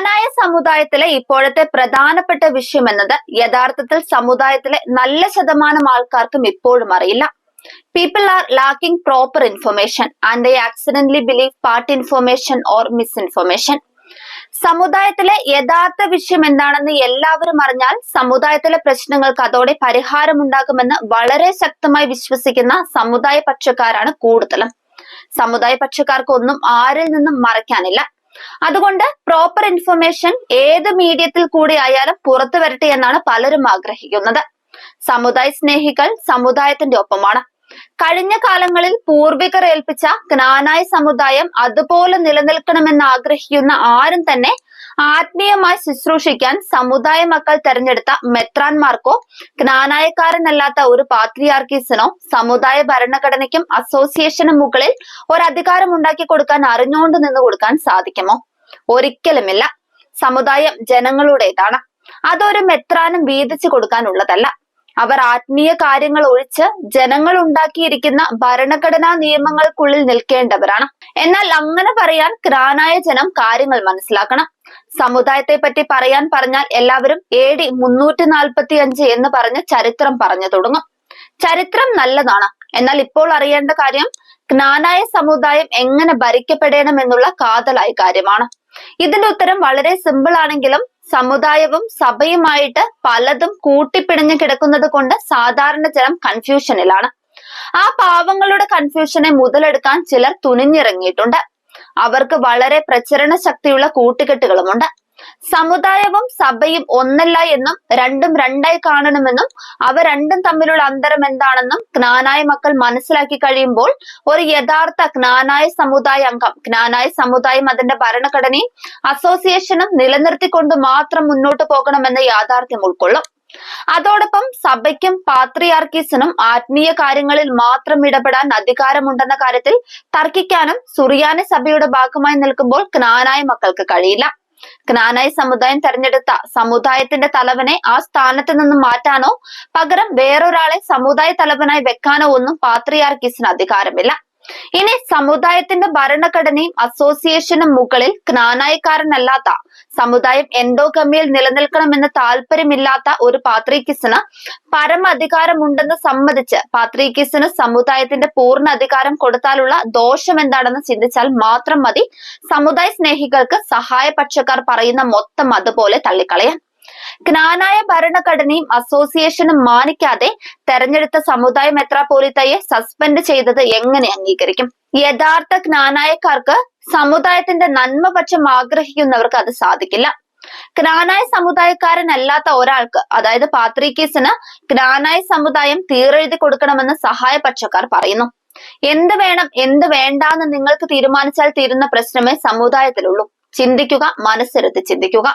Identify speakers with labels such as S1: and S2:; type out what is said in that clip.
S1: ജ്ഞാനായ സമുദായത്തിലെ ഇപ്പോഴത്തെ പ്രധാനപ്പെട്ട വിഷയം എന്നത് യഥാർത്ഥത്തിൽ സമുദായത്തിലെ നല്ല ശതമാനം ആൾക്കാർക്കും ഇപ്പോഴും അറിയില്ല. People are lacking proper information and they accidentally believe part information or misinformation സമുദായത്തിലെ യഥാർത്ഥ വിഷയം എന്താണെന്ന് എല്ലാവരും അറിഞ്ഞാൽ സമുദായത്തിലെ പ്രശ്നങ്ങൾക്ക് അതോടെ പരിഹാരം പരിഹാരമുണ്ടാകുമെന്ന് വളരെ ശക്തമായി വിശ്വസിക്കുന്ന സമുദായ പക്ഷക്കാരാണ് കൂടുതലും. സമുദായ പക്ഷക്കാർക്ക് ഒന്നും ആരിൽ നിന്നും മറയ്ക്കാനില്ല. അതുകൊണ്ട് പ്രോപ്പർ ഇൻഫർമേഷൻ ഏത് മീഡിയത്തിൽ കൂടി ആയാലും പുറത്തു വരട്ടെ എന്നാണ് പലരും ആഗ്രഹിക്കുന്നത്. സമുദായ സ്നേഹികൾ സമുദായത്തിന്റെ ഒപ്പമാണ്. കഴിഞ്ഞ കാലങ്ങളിൽ പൂർവികർ ഏൽപ്പിച്ച ജ്ഞാനായ സമുദായം അതുപോലെ നിലനിൽക്കണമെന്ന് ആഗ്രഹിക്കുന്ന ആരും തന്നെ ആത്മീയമായി ശുശ്രൂഷിക്കാൻ സമുദായ മക്കൾ തെരഞ്ഞെടുത്ത മെത്രാൻമാർക്കോ ജ്ഞാനായക്കാരനല്ലാത്ത ഒരു പാത്രിയാർക്കീസിനോ സമുദായ ഭരണഘടനയ്ക്കും അസോസിയേഷനും മുകളിൽ ഒരധികാരം ഉണ്ടാക്കി കൊടുക്കാൻ അറിഞ്ഞുകൊണ്ട് നിന്ന് കൊടുക്കാൻ സാധിക്കുമോ? ഒരിക്കലുമില്ല. സമുദായം ജനങ്ങളുടേതാണ്. അതൊരു മെത്രാനും വീതിച്ചു കൊടുക്കാനുള്ളതല്ല. അവർ ആത്മീയ കാര്യങ്ങൾ ഒഴിച്ച് ജനങ്ങൾ ഉണ്ടാക്കിയിരിക്കുന്ന ഭരണഘടനാ നിയമങ്ങൾക്കുള്ളിൽ നിൽക്കേണ്ടവരാണ്. എന്നാൽ അങ്ങനെ പറയാൻ ക്രാനായ ജനം കാര്യങ്ങൾ മനസ്സിലാക്കണം. സമുദായത്തെ പറ്റി പറയാൻ പറഞ്ഞാൽ എല്ലാവരും എ ഡി മുന്നൂറ്റി നാൽപ്പത്തി അഞ്ച് എന്ന് പറഞ്ഞ് ചരിത്രം പറഞ്ഞു തുടങ്ങും. ചരിത്രം നല്ലതാണ്. എന്നാൽ ഇപ്പോൾ അറിയേണ്ട കാര്യം ജ്ഞാനായ സമുദായം എങ്ങനെ ഭരിക്കപ്പെടണം എന്നുള്ള കാതലായ കാര്യമാണ്. ഇതിന്റെ ഉത്തരം വളരെ സിമ്പിൾ ആണെങ്കിലും സമുദായവും സഭയുമായിട്ട് പലതും കൂട്ടിപ്പിടിഞ്ഞു കിടക്കുന്നത് കൊണ്ട് സാധാരണ ജനം കൺഫ്യൂഷനിലാണ് ആ പാവങ്ങളുടെ കൺഫ്യൂഷനെ മുതലെടുക്കാൻ ചിലർ തുനിഞ്ഞിറങ്ങിയിട്ടുണ്ട്. അവർക്ക് വളരെ പ്രചരണ ശക്തിയുള്ള കൂട്ടുകെട്ടുകളുമുണ്ട് സമുദായവും സഭയും ഒന്നല്ല എന്നും രണ്ടും രണ്ടായി കാണണമെന്നും അവ രണ്ടും തമ്മിലുള്ള അന്തരം എന്താണെന്നും ജ്ഞാനായ മക്കൾ മനസ്സിലാക്കി കഴിയുമ്പോൾ ഒരു യഥാർത്ഥ ജ്ഞാനായ സമുദായ അംഗം ജ്ഞാനായ സമുദായം അതിന്റെ ഭരണഘടനയും അസോസിയേഷനും നിലനിർത്തിക്കൊണ്ട് മാത്രം മുന്നോട്ട് പോകണമെന്ന യാഥാർത്ഥ്യം ഉൾക്കൊള്ളും. അതോടൊപ്പം സഭയ്ക്കും പാത്രിയാർക്കീസിനും ആത്മീയ കാര്യങ്ങളിൽ മാത്രം ഇടപെടാൻ അധികാരമുണ്ടെന്ന കാര്യത്തിൽ തർക്കിക്കാനും സുറിയാനി സഭയുടെ ഭാഗമായി നിൽക്കുമ്പോൾ ക്നാനായ മക്കൾക്ക് കഴിയില്ല. ക്നാനായ സമുദായം തെരഞ്ഞെടുത്ത സമുദായത്തിന്റെ തലവനെ ആ സ്ഥാനത്ത് നിന്ന് മാറ്റാനോ പകരം വേറൊരാളെ സമുദായ തലവനായി വെക്കാനോ ഒന്നും പാത്രിയാർക്കീസിന് അധികാരമില്ല. ഇനി സമുദായത്തിന്റെ ഭരണഘടനയും അസോസിയേഷനും മുകളിൽ ജ്ഞാനായക്കാരനല്ലാത്ത സമുദായം എൻഡോഗമിയിൽ നിലനിൽക്കണമെന്ന് താല്പര്യമില്ലാത്ത ഒരു പാത്രീക്കിസിന് പരമ അധികാരമുണ്ടെന്ന് സമ്മതിച്ച് പാത്രീക്കിസിന് സമുദായത്തിന്റെ പൂർണ അധികാരം കൊടുത്താലുള്ള ദോഷം എന്താണെന്ന് ചിന്തിച്ചാൽ മാത്രം മതി. സമുദായ സ്നേഹികൾക്ക് സഹായപക്ഷക്കാർ പറയുന്ന മൊത്തം അതുപോലെ തള്ളിക്കളയാൻ. ജ്ഞാനായ ഭരണഘടനയും അസോസിയേഷനും മാനിക്കാതെ തെരഞ്ഞെടുത്ത സമുദായ മെത്രാപോലിത്തയെ സസ്പെൻഡ് ചെയ്തത് എങ്ങനെ അംഗീകരിക്കും? യഥാർത്ഥ ജ്ഞാനായക്കാർക്ക് സമുദായത്തിന്റെ നന്മപക്ഷം ആഗ്രഹിക്കുന്നവർക്ക് അത് സാധിക്കില്ല. ജ്ഞാനായ സമുദായക്കാരനല്ലാത്ത ഒരാൾക്ക് അതായത് പാത്രീക്കേസിന് ജ്ഞാനായ സമുദായം തീരെഴുതി കൊടുക്കണമെന്ന് സഹായപക്ഷക്കാർ പറയുന്നു. എന്ത് വേണം എന്ത് വേണ്ടാന്ന് നിങ്ങൾക്ക് തീരുമാനിച്ചാൽ തീരുന്ന പ്രശ്നമേ സമുദായത്തിലുള്ളൂ. ചിന്തിക്കുക മനസ്സിരുത്തി ചിന്തിക്കുക.